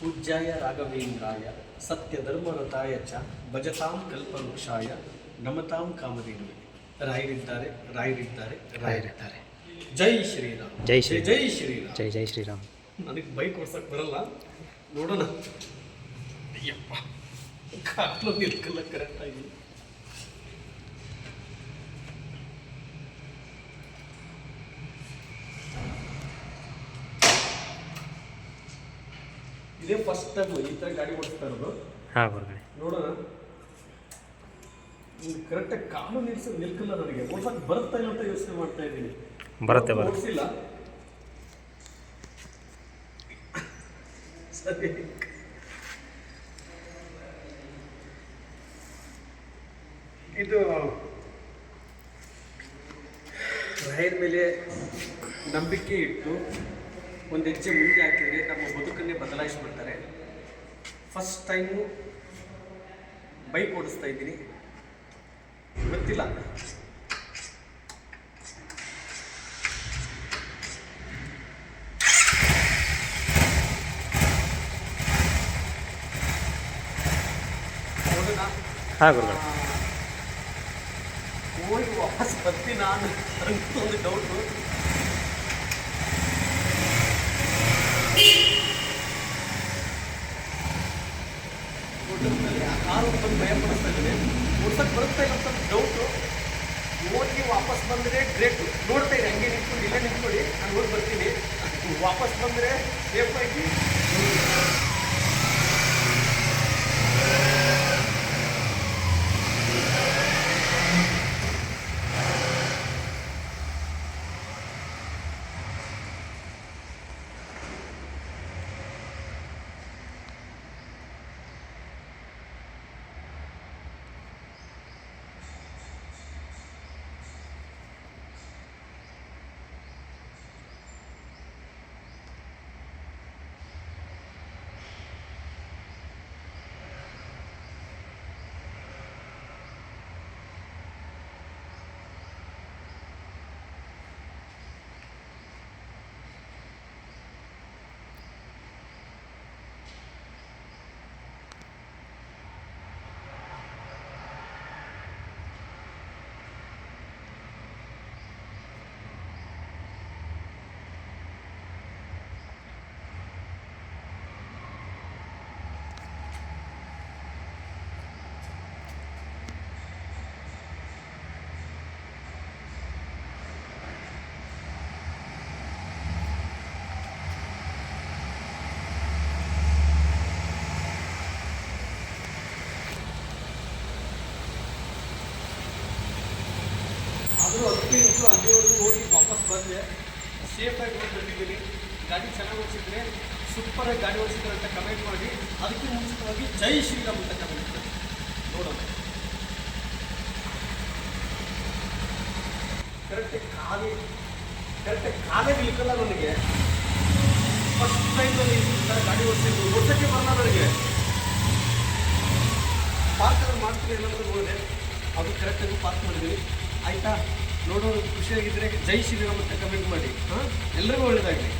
ಪೂಜ್ಯಾಯ ರಾಘವೇಂದ್ರಾಯ ಸತ್ಯಧರ್ಮರತಾಯ ಚ ಭಜತಾಂ ಕಲ್ಪವೃಕ್ಷಾಯ ನಮತಾಂ ಕಾಮಧೇನುವೆ. ರಾಯರಿದ್ದಾರೆ ರಾಯರಿದ್ದಾರೆ ರಾಯರಿದ್ದಾರೆ. ಜೈ ಶ್ರೀರಾಮ್. ಜೈ ಶ್ರೀ- ಜೈ ಶ್ರೀರಾಮ್. ಜೈ ಜೈ ಶ್ರೀರಾಮ್. ನನಗೆ ಬೈಕ್ ಓಡ್ಸಕ್ ಬರಲ್ಲ. ನೋಡೋಣ. ಅಯ್ಯಪ್ಪ. ಕಾಲು ನಿಲ್ಕಲ್ಲ ಕರೆಕ್ಟಾಗಿ ಇದೇ ಫಸ್ಟ್ ಟೈಮ್ ಈ ಥರ ಗಾಡಿ ಓಡಿಸ್ತಾ ಇರೋದು. ಹಾಂ ಗುರುಗಳೇ ನೋಡೋಣ. ಕರೆಕ್ಟಾಗಿ ಕಾಲು ನಿಲ್ಸಿ ನಿಲ್ಕಲ್ಲ ನನಗೆ. ಓಡ್ಸಕ್ ಬರುತ್ತಾ ಇಲ್ಲ ಅಂತ ಯೋಚನೆ ಮಾಡ್ತಾ ಇದ್ದೀನಿ. ಬರುತ್ತೆ ಬರುತ್ತೆ. ಓಡಿಸಿಲ್ಲ. ಸರಿ. ಇದು ರೈಲ್ ಮೇಲೆ ನಂಬಿಕೆ ಇಟ್ಟು ಒಂದು ಹೆಜ್ಜೆ ಮುಂದೆ ಹಾಕಿದರೆ ನಮ್ಮ ಬದುಕನ್ನೇ ಬದಲಾಯಿಸ್ಬಿಡ್ತಾರೆ. ಫಸ್ಟ್ ಟೈಮು ಬೈಕ್ ಓಡಿಸ್ತಾ ಇದ್ದೀನಿ. ಗೊತ್ತಿಲ್ಲ. ಹಾಂ ಗುರುಗಳೇ. ಹೋಗಿ ವಾಪಸ್ ಬರ್ತೀನಿ ನಾನು ಅಂತ ಒಂದು ಡೌಟು ಆ ಕಾರು ಬಂದು ಭಯ ಪಡಿಸ್ತಾ ಇದ್ದೀನಿ ಓಡ್ಸಕ್ಕೆ ಬರುತ್ತೆ ಇಲ್ಲ ಅಂತ ಡೌಟು ಓದಿ ವಾಪಸ್ ಬಂದರೆ ಗ್ರೇಟು ನೋಡ್ತಾ ಇರಿ ಹಂಗೆ ನಿಂತ್ಕೊಂಡು ಇಲ್ಲೇ ನಿಂತ್ಕೊಳ್ಳಿ ನಾನು ಹೋಗಿ ಬರ್ತೀನಿ ವಾಪಸ್ ಬಂದರೆ ಸೇಫಾಗಿ ಆದರೂ ಅದಕ್ಕೆ ಇತ್ತು ಅಲ್ಲಿವರೆಗೂ ಹೋಗಿ ವಾಪಸ್ ಬಂದೆ. ಸೇಫಾಗಿ ಹೋಗಿ ಗಾಡಿ ಚೆನ್ನಾಗಿ ಓಡಿಸಿದ್ರೆ ಸೂಪರಾಗಿ ಗಾಡಿ ಓಡಿಸಿದ್ರೆ ಅಂತ ಕಮೆಂಟ್ ಮಾಡಿ, ಅದಕ್ಕೆ ಮುಂಚಿತವಾಗಿ ಜೈ ಶ್ರೀರಾಮ್ ಅಂತ ಕಮೆಂಟ್ ಮಾಡಿ. ನೋಡೋಣ. ಕರೆಕ್ಟಾಗಿ ಖಾಲಿ ಕರೆಕ್ಟಾಗಿ ಖಾಲಿ ನಿಲ್ಕಲ್ಲ ನನಗೆ. ಫಸ್ಟ್ ಟೈಮಲ್ಲಿ ಗಾಡಿ ಓಡಿಸಿದ್ದು ಓಡಿಸೋಕ್ಕೆ ಬರಲ್ಲ ನನಗೆ. ಪಾರ್ಕ್ ಮಾಡ್ತೀನಿ ಅನ್ನೋದು ನೋಡಿದೆ. ಅದು ಕರೆಕ್ಟಾಗಿ ಪಾರ್ಕ್ ಮಾಡಿದ್ವಿ ಆಯಿತಾ? ನೋಡೋ ಖುಷಿಯಾಗಿದ್ದರೆ ಜೈ ಶ್ರೀರಾಮ್ ಅಂತ ಕಮೆಂಟ್ ಮಾಡಿ. ಹಾಂ? ಎಲ್ಲರಿಗೂ ಒಳ್ಳೆಯದಾಗಲಿ